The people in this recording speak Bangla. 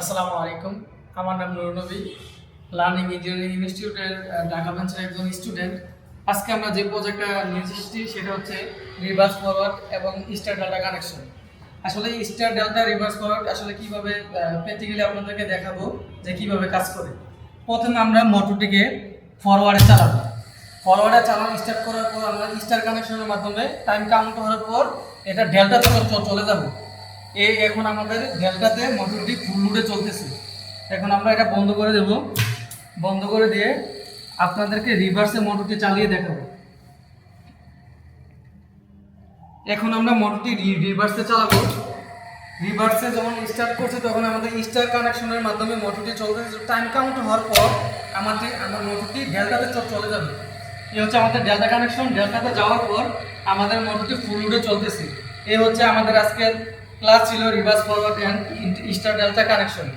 আসসালামু আলাইকুম। আমার নাম নুর নবী লার্নিং ইঞ্জিনিয়ারিং ইনস্টিটিউটের ঢাকা ব্রাঞ্চের একজন স্টুডেন্ট আজকে আমরা যে প্রজেক্টটা নিয়ে এসেছি, সেটা হচ্ছে রিভার্স ফরওয়ার্ড এবং স্টার ডাটা কানেকশন আসলে স্টার ডেল্টা রিভার্স ফরওয়ার্ড আসলে কীভাবে প্র্যাকটিক্যালি আপনাদেরকে দেখাবো যে কীভাবে কাজ করে। প্রথমে আমরা মোটরটিকে ফরওয়ার্ডে চালাবো। ফরওয়ার্ডে চালানো স্টার্ট করার পর আমরা স্টার কানেকশনের মাধ্যমে টাইম কাউন্ট হওয়ার পর এটা ডেল্টা চলে যাবে। এই এখন আমাদের ডেল্টাতে মোটরটি ফুল লোডে চলতেছে। এখন আমরা এটা বন্ধ করে দেব। বন্ধ করে দিয়ে আপনাদেরকে রিভার্সে মোটরটি চালিয়ে দেখাবো। এখন আমরা মোটরটি রিভার্সে চালাবো। রিভার্সে যখন স্টার্ট করছে, তখন আমাদের স্টার কানেকশনের মাধ্যমে মোটরটি চলবে টাইম কাউন্ট হওয়ার পর আমাদের আমার মোটরটি ডেল্টাতে চলে যাবে। এই হচ্ছে আমাদের ডেল্টা কানেকশন ডেল্টাতে যাওয়ার পর আমাদের মোটরটি ফুল লোডে চলতেছে। এই হচ্ছে আমাদের আজকের ক্লাস ছিল reverse forward and star delta connection